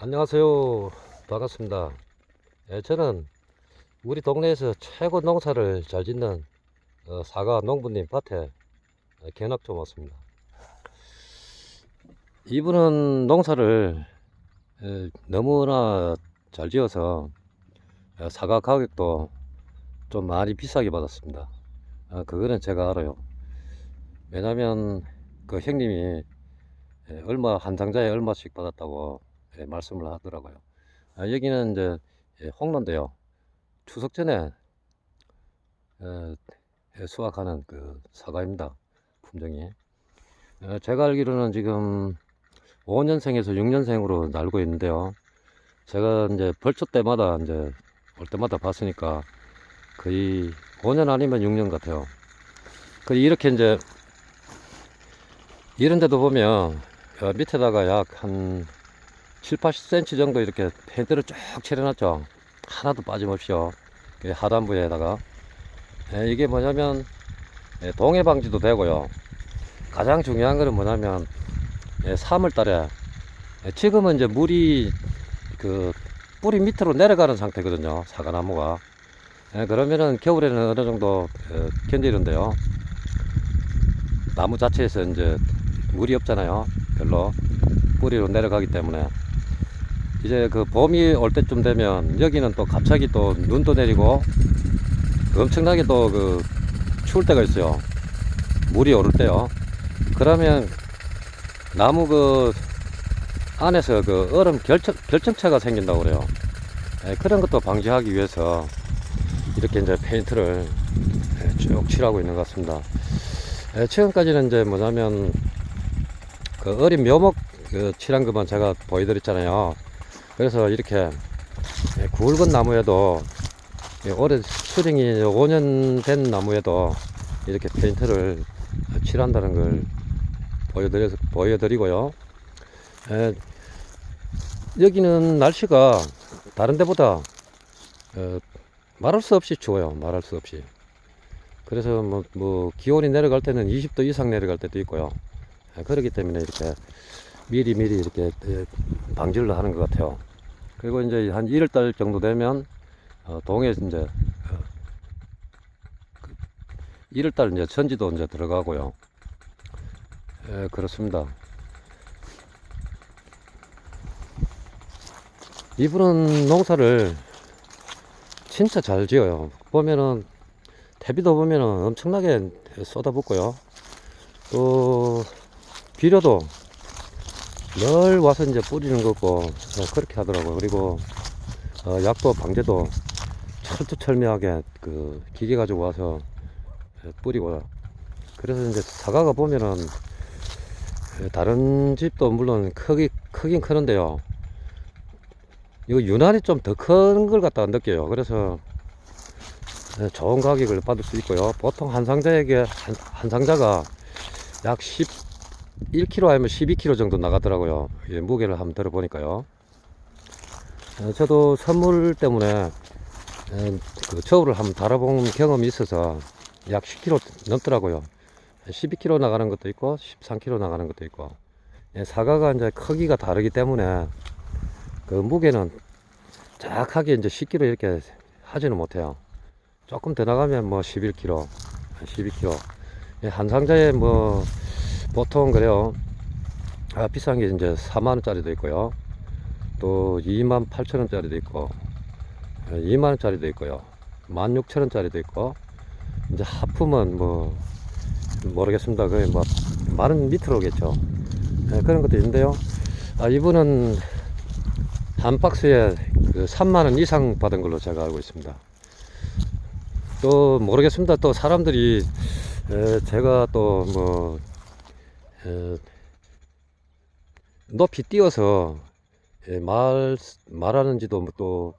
안녕하세요. 반갑습니다. 예, 저는 우리 동네에서 최고 농사를 잘 짓는 어, 사과 농부님 밭에 어, 견학 좀 왔습니다. 이분은 농사를 에, 너무나 잘 지어서 어, 사과 가격도 좀 많이 비싸게 받았습니다. 어, 그거는 제가 알아요. 왜냐면 그 형님이 예, 얼마 한 상자에 얼마씩 받았다고 예, 말씀을 하더라고요. 아, 여기는 이제 예, 홍로인데요. 추석 전에 어, 예, 수확하는 그 사과입니다. 품종이. 어, 제가 알기로는 지금 5년생에서 6년생으로 날고 있는데요. 제가 이제 벌초 때마다 이제 올 때마다 봤으니까 거의 5년 아니면 6년 같아요. 그 이렇게 이제 이런 데도 보면 어, 밑에다가 약 한 7, 80cm 정도 이렇게 패드를 쭉 칠해놨죠. 하나도 빠짐없이요. 그 하단부에다가. 예, 이게 뭐냐면, 예, 동해 방지도 되고요. 가장 중요한 거는 뭐냐면, 예, 3월 달에, 예, 지금은 이제 물이 그 뿌리 밑으로 내려가는 상태거든요. 사과나무가. 예, 그러면은 겨울에는 어느 정도 어, 견디는데요. 나무 자체에서 이제 물이 없잖아요. 별로. 뿌리로 내려가기 때문에. 이제 그 봄이 올 때쯤 되면 여기는 또 갑자기 또 눈도 내리고 엄청나게 또 그 추울 때가 있어요. 물이 오를 때요. 그러면 나무 그 안에서 그 얼음 결정, 결정체가 생긴다고 그래요. 예, 그런 것도 방지하기 위해서 이렇게 이제 페인트를 예, 쭉 칠하고 있는 것 같습니다. 예, 지금까지는 이제 뭐냐면 그 어린 묘목 그 칠한 것만 제가 보여드렸잖아요. 그래서 이렇게 예, 굵은 나무에도 예, 오래 수령이 5년 된 나무에도 이렇게 페인트를 칠한다는 걸 보여드려 보여드리고요. 예, 여기는 날씨가 다른 데보다 어, 말할 수 없이 추워요. 말할 수 없이. 그래서 뭐, 뭐 기온이 내려갈 때는 20도 이상 내려갈 때도 있고요. 예, 그렇기 때문에 이렇게 미리 미리 이렇게 예, 방지를 하는 것 같아요. 그리고 이제 한 1월달 정도 되면 어, 동해 이제 어, 그 1월달 이제 천지도 이제 들어가고요. 예, 그렇습니다. 이분은 농사를 진짜 잘 지어요. 보면은 대비도 보면은 엄청나게 쏟아붓고요. 또 비료도 늘 와서 이제 뿌리는 거고 어, 그렇게 하더라고요. 그리고 어, 약도 방제도 철두철미하게 그 기계 가지고 와서 예, 뿌리고요. 그래서 이제 사과가 보면은 예, 다른 집도 물론 크기 크긴 크는데요. 이거 유난히 좀 더 큰 걸 갖다가 느껴요. 그래서 예, 좋은 가격을 받을 수 있고요. 보통 한 상자에게 한, 한 상자가 약 10, 1kg 아니면 12kg 정도 나가더라고요. 예, 무게를 한번 들어보니까요. 어, 저도 선물 때문에 에, 그 저울을 한번 달아본 경험이 있어서 약 10kg 넘더라고요. 12kg 나가는 것도 있고 13kg 나가는 것도 있고 예, 사과가 이제 크기가 다르기 때문에 그 무게는 정확하게 이제 10kg 이렇게 하지는 못해요. 조금 더 나가면 뭐 11kg, 12kg. 예, 한 상자에 뭐 보통 그래요. 아, 비싼 게 이제 4만원짜리도 있고요. 또 2만 8천원짜리도 있고, 2만원짜리도 있고요. 16,000원짜리도 있고, 이제 하품은 뭐, 모르겠습니다. 거의 뭐, 만원 밑으로겠죠. 예, 그런 것도 있는데요. 아, 이분은 한 박스에 그 3만원 이상 받은 걸로 제가 알고 있습니다. 또 모르겠습니다. 또 사람들이 에, 제가 또 뭐 높이 띄어서 예, 말 말하는지도 뭐또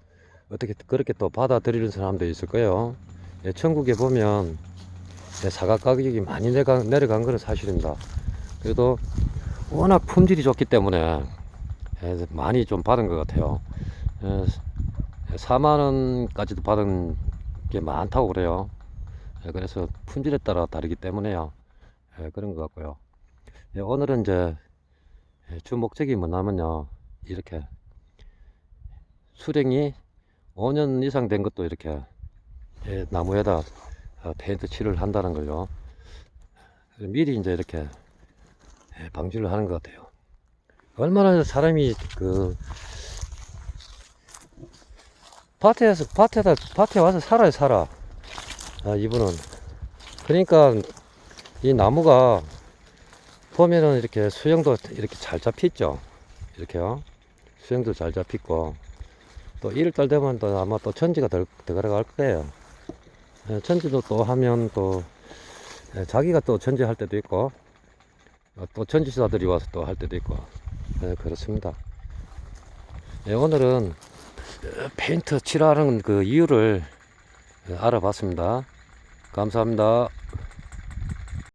어떻게 그렇게 또 받아들이는 사람도 있을 거예요. 예, 천국에 보면 예, 사과 가격이 많이 내려간, 내려간 것은 사실입니다. 그래도 워낙 품질이 좋기 때문에 예, 많이 좀 받은 것 같아요. 예, 4만 원까지도 받은 게 많다고 그래요. 예, 그래서 품질에 따라 다르기 때문에요. 예, 그런 것 같고요. 예, 오늘은 이제 예, 주 목적이 뭐냐면요. 이렇게 수령이 5년 이상 된 것도 이렇게 예, 나무에다 어, 페인트 칠을 한다는 걸요. 미리 이제 이렇게 예, 방지를 하는 것 같아요. 얼마나 사람이 그 밭에서 밭에다 밭에 와서 살아요 살아. 아, 이분은 그러니까 이 나무가 보면은 이렇게 수영도 이렇게 잘 잡히죠. 이렇게요. 수영도 잘 잡히고 또 1달 되면 또 아마 또 천지가 더, 더 들어갈 거예요. 예, 천지도 또 하면 또 예, 자기가 또 천지 할 때도 있고 어, 또 천지사들이 와서 또 할 때도 있고 예, 그렇습니다. 예, 오늘은 어, 페인트 칠하는 그 이유를 예, 알아봤습니다. 감사합니다.